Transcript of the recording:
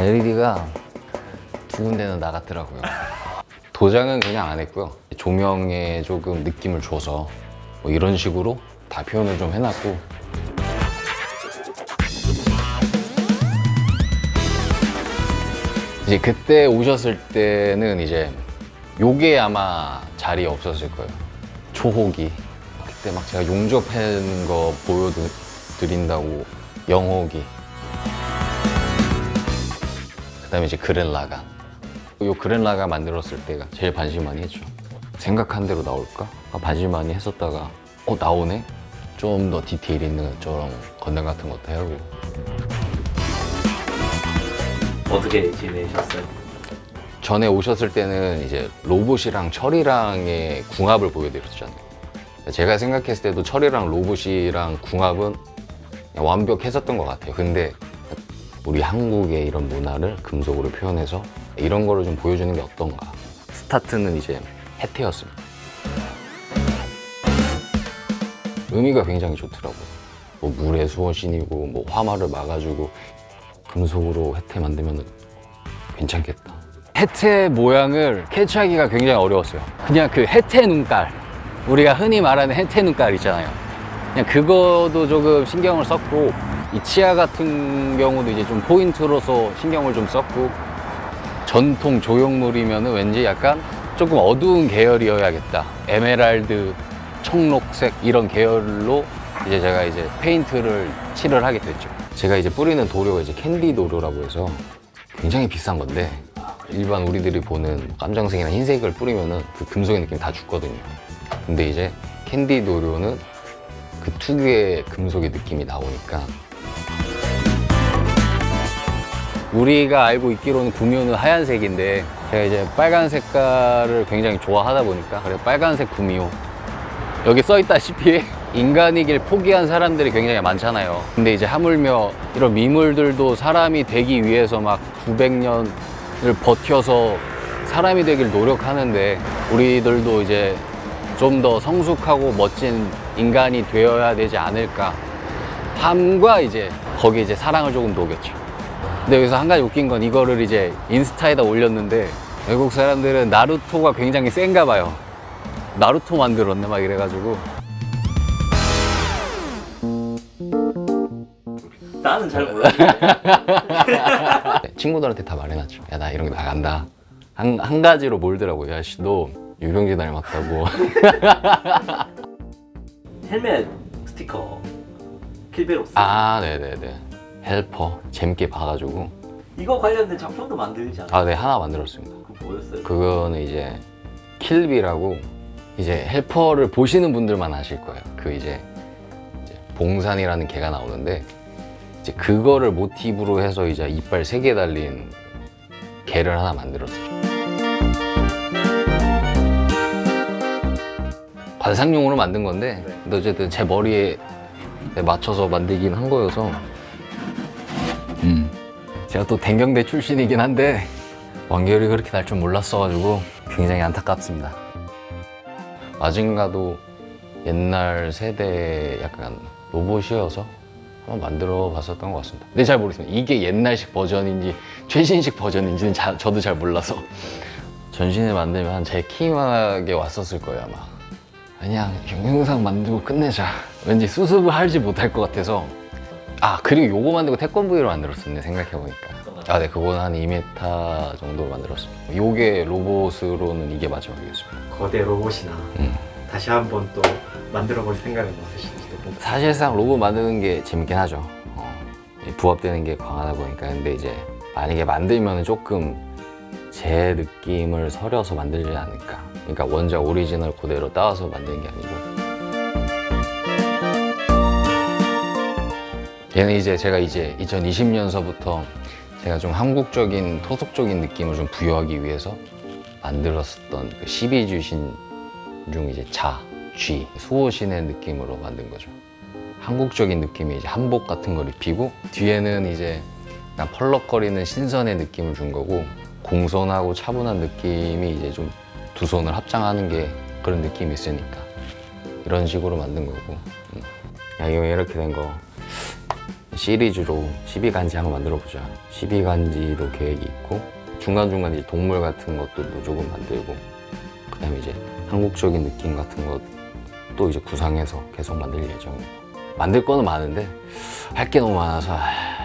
LED가 두 군데는 나갔더라고요. 도장은 그냥 안 했고요. 조명에 조금 느낌을 줘서 뭐 이런 식으로 다 표현을 좀 해놨고 이제 그때 오셨을 때는 이제 요게 아마 자리에 없었을 거예요. 초호기. 그때 막 제가 용접하는 거 보여드린다고 영호기. 그다음에 이제 그렐라가. 요 그렐라가 만들었을 때가 제일 반신 많이 했죠. 생각한 대로 나올까? 아, 반신 많이 했었다가 어 나오네. 좀 더 디테일 있는 저런 건담 같은 것도 해보고. 어떻게 지내셨어요? 전에 오셨을 때는 이제 로봇이랑 철이랑의 궁합을 보여드렸잖아요. 제가 생각했을 때도 철이랑 로봇이랑 궁합은 완벽했었던 것 같아요. 근데 우리 한국의 이런 문화를 금속으로 표현해서 이런 거를 좀 보여주는 게 어떤가. 스타트는 이제 해태였습니다. 의미가 굉장히 좋더라고요. 뭐 물의 수호신이고 뭐 화마를 막아주고 금속으로 해태 만들면 괜찮겠다. 해태 모양을 캐치하기가 굉장히 어려웠어요. 그냥 그 해태 눈깔. 우리가 흔히 말하는 해태 눈깔 있잖아요. 그냥 그거도 조금 신경을 썼고, 이 치아 같은 경우도 이제 좀 포인트로서 신경을 좀 썼고, 전통 조형물이면 왠지 약간 조금 어두운 계열이어야겠다. 에메랄드, 청록색 이런 계열로 이제 제가 이제 페인트를 칠을 하게 됐죠. 제가 이제 뿌리는 도료가 이제 캔디 도료라고 해서 굉장히 비싼 건데 일반 우리들이 보는 깜장색이나 흰색을 뿌리면은 그 금속의 느낌 다 죽거든요. 근데 이제 캔디 도료는 그 특유의 금속의 느낌이 나오니까 우리가 알고 있기로는 구미호는 하얀색인데 제가 이제 빨간 색깔을 굉장히 좋아하다 보니까 그래 빨간색 구미호 여기 써 있다시피 인간이길 포기한 사람들이 굉장히 많잖아요. 근데 이제 하물며 이런 미물들도 사람이 되기 위해서 막 900년을 버텨서 사람이 되길 노력하는데 우리들도 이제 좀 더 성숙하고 멋진 인간이 되어야 되지 않을까 함과 이제 거기에 이제 사랑을 조금 녹였죠. 근데 여기서 한 가지 웃긴 건 이거를 이제 인스타에다 올렸는데 외국 사람들은 나루토가 굉장히 센가 봐요. 나루토 만들었네 막 이래가지고 나는 잘 몰라요. 친구들한테 다 말해놨죠. 야 나 이런 거 나간다. 한, 한 가지로 몰더라고요. 야씨 너 유병재 닮았다고. 헬멧 스티커 킬베로스 아 네네네. 헬퍼 재밌게 봐가지고 이거 관련된 작품도 만들지 않아요? 아네 하나 만들었습니다. 그거 뭐였어요? 그거는 이제 킬비라고 이제 헬퍼를 보시는 분들만 아실 거예요. 그 이제, 이제 봉산이라는 개가 나오는데 이제 그거를 모티브로 해서 이제 이빨 세 개 달린 개를 하나 만들었어요. 관상용으로 만든 건데 네. 근데 어쨌든 제 머리에 맞춰서 만들긴 한 거여서 음. 제가 또 den경대 출신이긴 한데 완결이 그렇게 날 줄 몰랐어가지고 굉장히 안타깝습니다. 마징가도 옛날 세대 약간 로봇이어서 한번 만들어 봤었던 것 같습니다. 근데 잘 모르겠습니다. 이게 옛날식 버전인지 최신식 버전인지는 자- 저도 잘 몰라서 전신을 만들면 한제 키만하게 왔었을 거예요 아마. 그냥 영상 만들고 끝내자. 왠지 수습을 하지 못할 것 같아서. 아 그리고 요거 만들고 태권브이로 만들었었네 생각해보니까. 아, 네, 그거는 한 2m 정도 만들었습니다. 요게 로봇으로는 이게 마지막이었습니다. 거대 로봇이나 음. 다시 한번 또 만들어 볼 생각은 없으신지도 궁금- 사실상 로봇 만드는 게 재밌긴 하죠. 어, 부합되는 게 강하다 보니까. 근데 이제 만약에 만들면 조금 제 느낌을 서려서 만들지 않을까. 그러니까 원작 오리지널 그대로 따와서 만드는 게 아니고. 얘는 이제 제가 이제 2020년서부터 제가 좀 한국적인 토속적인 느낌을 좀 부여하기 위해서 만들었었던 그 12주신 중 이제 자, 쥐, 수호신의 느낌으로 만든 거죠. 한국적인 느낌이 이제 한복 같은 걸 입히고 뒤에는 이제 약간 펄럭거리는 신선의 느낌을 준 거고 공손하고 차분한 느낌이 이제 좀 두 손을 합장하는 게 그런 느낌이 있으니까 이런 식으로 만든 거고 음. 야 이거 이렇게 된거 시리즈로 12간지 한번 만들어 보자. 12간지도 계획이 있고 중간중간 이제 동물 같은 것들도 조금 만들고 그 다음에 이제 한국적인 느낌 같은 것도 이제 구상해서 계속 만들 예정이에요. 만들 거는 많은데 할 게 너무 많아서 아,